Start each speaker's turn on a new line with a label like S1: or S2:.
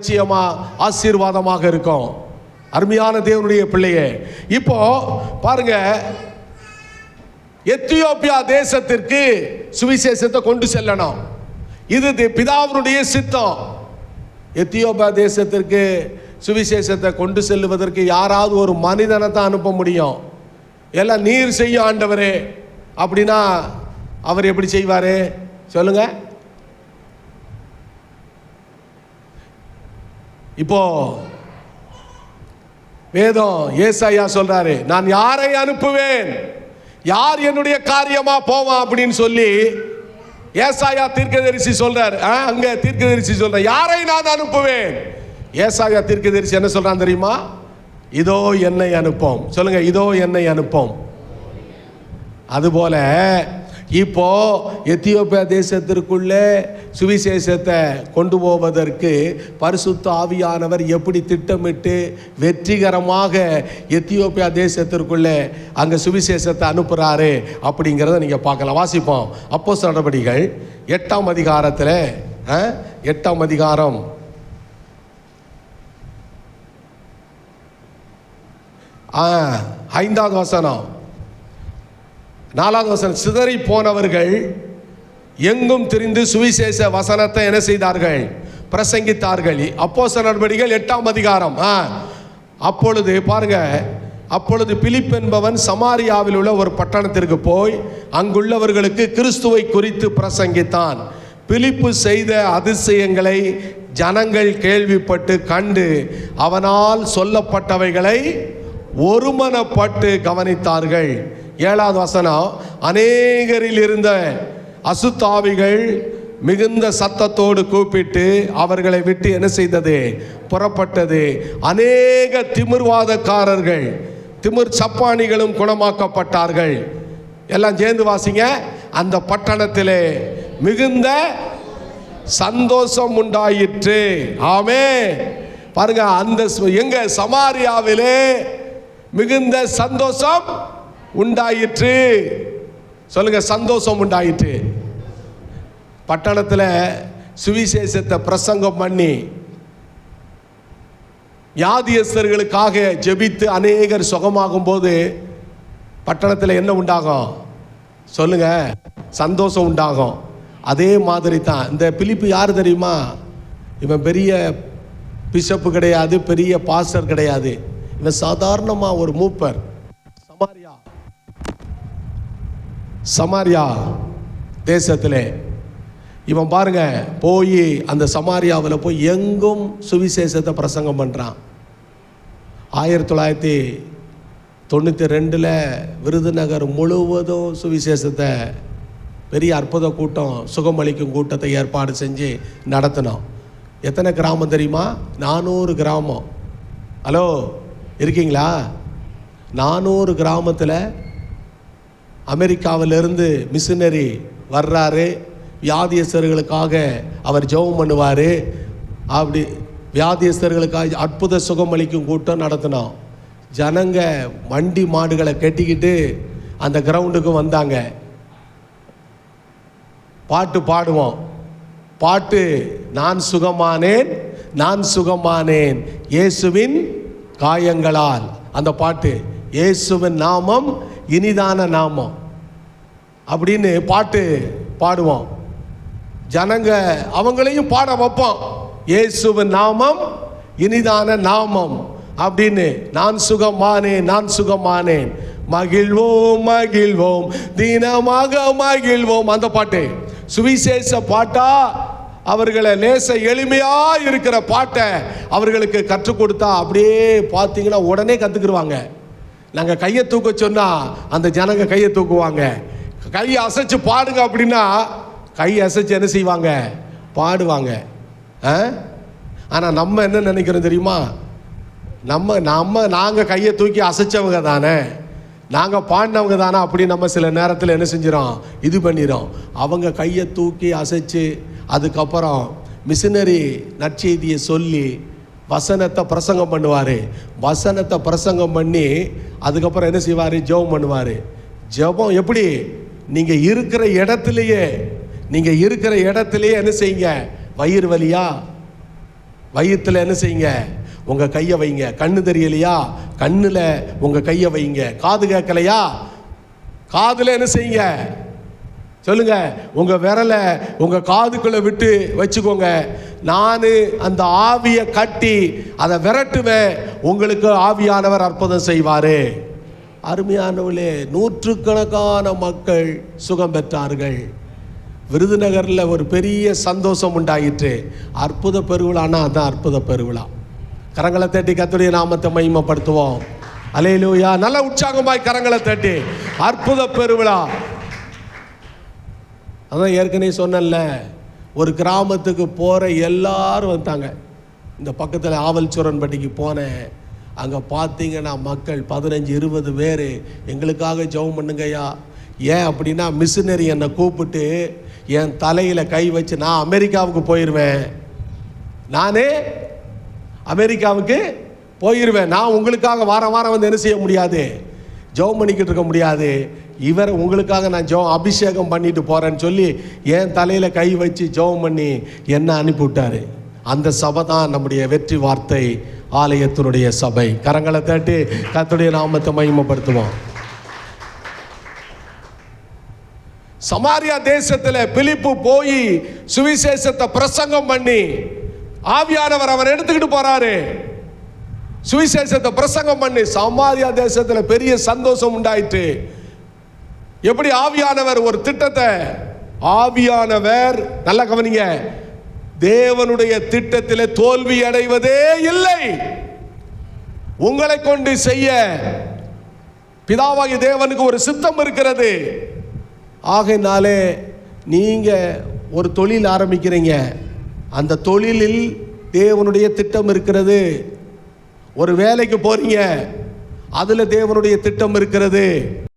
S1: நிச்சயமா ஆசீர்வாதமாக இருக்கும். அருமையான தேவனுடைய பிள்ளையே இப்போ பாருங்க எத்தியோப்பியா தேசத்திற்கு சுவிசேஷத்தை கொண்டு செல்லணும். இது பிதாவினுடைய சித்தம். எத்தியோப்பியா தேசத்திற்கு சுவிசேஷத்தை கொண்டு செல்லுவதற்கு யாராவது ஒரு மனிதனை தான் அனுப்ப முடியும். எல்லாம் நீர் செய்யும் ஆண்டவரே அப்படின்னா அவர் எப்படி செய்வார்? சொல்லுங்கள் இப்போ வேதம் ஏசாயா சொல்றாரு நான் யாரை அனுப்புவேன்? யார் என்னுடைய காரியமா போவான்? அப்படின்னு சொல்லி ஏசாயா தீர்க்கதரிசி சொல்றாரு. ஆ, அங்க தீர்க்கதரிசி சொல்ற யாரை நான் அனுப்புவேன்? ஏசாயா தீர்க்கதரிசி என்ன சொல்றான் தெரியுமா? இதோ என்னை அனுப்போம். சொல்லுங்க இதோ என்னை அனுப்போம். அதுபோல இப்போ எத்தியோப்பியா தேசத்திற்குள்ளே சுவிசேஷத்தை கொண்டு போவதற்கு பரிசுத்த ஆவியானவர் எப்படி திட்டமிட்டு வெற்றிகரமாக எத்தியோப்பியா தேசத்திற்குள்ளே அங்கே சுவிசேஷத்தை அனுப்புகிறாரு அப்படிங்கிறத நீங்கள் பார்க்கலாம். வாசிப்போம். அப்போ நடபடிகள் எட்டாம் அதிகாரத்தில் ஆ, எட்டாம் அதிகாரம். ஆ, ஐந்தாவது வசனம். நாலாவது வசனம் சிதறி போனவர்கள் எங்கும் திரிந்து சுவிசேஷ வசனத்தை என்ன செய்தார்கள்? பிரசங்கித்தார்கள். அப்போ நடவடிக்கைகள் எட்டாம் அதிகாரம். ஆ. அப்பொழுது பாருங்க அப்பொழுது பிலிப் என்பவன் சமாரியாவில் உள்ள ஒரு பட்டணத்திற்கு போய் அங்குள்ளவர்களுக்கு கிறிஸ்துவை குறித்து பிரசங்கித்தான். பிலிப்பு செய்த அதிசயங்களை ஜனங்கள் கேள்விப்பட்டு கண்டு அவனால் சொல்லப்பட்டவைகளை ஒருமனப்பட்டு கவனித்தார்கள். ஏழாவது வசனம் அநேகரில் இருந்த அசுத்தாவிகள் மிகுந்த சத்தத்தோடு கூப்பிட்டு அவர்களை விட்டு என்ன செய்தது? புறப்பட்டது. அநேக திமிர்வாதக்காரர்கள் திமிர் சப்பானிகளும் குணமாக்கப்பட்டார்கள். எல்லாம் சேர்ந்து வாசிங்க. அந்த பட்டணத்திலே மிகுந்த சந்தோஷம் உண்டாயிற்று. ஆமே பாருங்க அந்த எங்க? சமாரியாவிலே மிகுந்த சந்தோஷம் உண்டாயிற்று. சொல்லுங்க சந்தோஷம் உண்டாயிற்று. பட்டணத்தில் சுவிசேஷத்தை பிரசங்கம் பண்ணி வியாதியஸ்தர்களுக்காக ஜெபித்து அநேகர் சுகமாகும் போது பட்டணத்தில் என்ன உண்டாகும்? சொல்லுங்க. சந்தோஷம் உண்டாகும். அதே மாதிரி தான் இந்த பிலிப்பு யார் தெரியுமா? இவன் பெரிய பிஷப்பு கிடையாது பெரிய பாஸ்டர் கிடையாது. இவன் சாதாரணமாக ஒரு மூப்பர். சமாரியா. சமாரியா தேசத்திலே. இவன் பாருங்க போய் அந்த சமாரியாவில் போய் எங்கும் சுவிசேஷத்தை பிரசங்கம் பண்ணுறான் ஆயிரத்தி தொள்ளாயிரத்தி தொண்ணூற்றி ரெண்டில் விருதுநகர் முழுவதும் சுவிசேஷத்தை பெரிய அற்புத கூட்டம் சுகமளிக்கும் கூட்டத்தை ஏற்பாடு செஞ்சு நடத்தினோம். எத்தனை கிராமம் தெரியுமா? நானூறு கிராமம். ஹலோ இருக்கீங்களா? நானூறு கிராமத்தில் அமெரிக்காவிலிருந்து மிஷினரி வர்றாரு. வியாதியஸ்தர்களுக்காக அவர் ஜெபம் பண்ணுவார். அப்படி வியாதியஸ்தர்களுக்காக அற்புத சுகமளிக்கும் கூட்டம் நடத்தினோம். ஜனங்க வண்டி மாடுகளை கட்டிக்கிட்டு அந்த கிரவுண்டுக்கு வந்தாங்க. பாட்டு பாடுவோம். பாட்டு நான் சுகமானேன் நான் சுகமானேன் இயேசுவின் காயங்களால். அந்த பாட்டு இயேசுவின் நாமம் இனிதான நாமம். அப்படின்னு பாட்டு பாடுவோம். ஜனங்க அவங்களையும் பாட வைப்போம் இயேசுவின் நாமம் இனிதான நாமம். அப்படின்னு நான் சுகமானேன் நான் சுகமானேன் மகிழ்வோம் மகிழ்வோம். தினமாக மகிழ்வோம். அந்த பாட்டு. சுவிசேஷ பாட்டா? அவர்களை லேச எளிமையா இருக்கிற பாட்டை அவர்களுக்கு கற்றுக் கொடுத்தா அப்படியே பார்த்தீங்கன்னா உடனே கத்துக்கிடுவாங்க நாங்கள் கையை தூக்க சொன்னா அந்த ஜனங்க கையை தூக்குவாங்க. கையை அசைச்சு பாடுங்க அப்படின்னா கை அசைச்சு என்ன செய்வாங்க? பாடுவாங்க. ஆ? ஆனால் நம்ம என்ன நினைக்கிறோம் தெரியுமா? நம்ம நம்ம நாங்கள் கையை தூக்கி அசைச்சவங்க தானே. நாங்கள் பாடினவங்க தானே. அப்படி நம்ம சில நேரத்தில் என்ன செஞ்சிடோம் இது பண்ணிடும் அவங்க கையை தூக்கி அசைச்சு அதுக்கப்புறம் மிஷினரி நற்செய்தியை சொல்லி வசனத்தை பிரசங்கம் பண்ணுவார். வசனத்தை பிரசங்கம் பண்ணி அதுக்கப்புறம் என்ன செய்வார்? ஜெபம் பண்ணுவார். ஜெபம் எப்படி? நீங்கள் இருக்கிற இடத்துலையே நீங்கள் இருக்கிற இடத்துலையே என்ன செய்யுங்க? வயிறு வலியா? வயிற்றுல என்ன செய்யுங்க? உங்கள் கையை வைங்க. கண்ணு தெரியலையா? கண்ணில் உங்கள் கையை வைங்க. காது கேட்கலையா? காதில் என்ன செய்யுங்க? சொல்லுங்க. உங்க விரலை உங்க காதுக்குள்ள விட்டு வச்சுக்கோங்க. நான் அந்த ஆவியை கட்டி அதை விரட்டுவேன். உங்களுக்கு ஆவியானவர் அற்புதம் செய்வாரு. அருமையானவர்களே நூற்றுக்கணக்கான மக்கள் சுகம் பெற்றார்கள். விருதுநகரில் ஒரு பெரிய சந்தோஷம் உண்டாயிற்று. அற்புத பெருவிழான்னா அதுதான் அற்புத பெருவிழா. கரங்களை தட்டி கத்துடைய நாமத்தை மகிமைப்படுத்துவோம். அலையிலூயா நல்ல உற்சாகமாய் கரங்களை தட்டி. அற்புத பெருவிழா. அதான் ஏற்கனவே சொன்னேன்ல ஒரு கிராமத்துக்கு போகிற எல்லாரும் வந்தாங்க இந்த பக்கத்தில் ஆவல்சுரன்பட்டிக்கு போனேன். அங்கே பார்த்தீங்கன்னா மக்கள் பதினஞ்சு இருபது பேர். எங்களுக்காக ஜெபம் பண்ணுங்கய்யா. ஏன் அப்படின்னா மிஷினரி என்னை கூப்பிட்டு என் தலையில் கை வச்சு நான் அமெரிக்காவுக்கு போயிடுவேன் நானே அமெரிக்காவுக்கு போயிடுவேன் நான் உங்களுக்காக வாரம் வாரம் வந்து என்ன செய்ய முடியாது? ஜெபம் பண்ணிக்கிட்டு இருக்க முடியாது. இவர் உங்களுக்காக நான் ஜெபம் அபிஷேகம் பண்ணிட்டு போகிறேன்னு சொல்லி என் தலையில் கை வச்சு ஜெபம் பண்ணி என்ன அனுப்பிவிட்டார் அந்த சபை தான் நம்முடைய வெற்றி வார்த்தை ஆலயத்தினுடைய சபை. கரங்களை தட்டி கத்துடைய நாமத்தை மகிமப்படுத்துவோம். சமாரியா தேசத்தில் பிலிப்பு போய் சுவிசேஷத்தை பிரசங்கம் பண்ணி ஆவியானவர் அவர் எடுத்துக்கிட்டு போறாரு. சுவிசேஷத்தை பிரசங்கம் பண்ணி சமாரியா தேசத்தில் பெரிய சந்தோஷம் உண்டாயிற்று. எப்படி ஆவியானவர் ஒரு திட்டத்தை ஆவியானவர் நல்லா கவனிங்க தேவனுடைய திட்டத்தில் தோல்வி அடைவதே இல்லை. உங்களை கொண்டு செய்ய பிதாவாகி தேவனுக்கு ஒரு சித்தம் இருக்கிறது. ஆகையினாலே நீங்கள் ஒரு தொழில் ஆரம்பிக்கிறீங்க. அந்த தொழிலில் தேவனுடைய திட்டம் இருக்கிறது. ஒரு வேலைக்கு போகிறீங்க அதில் தேவனுடைய திட்டம் இருக்கிறது.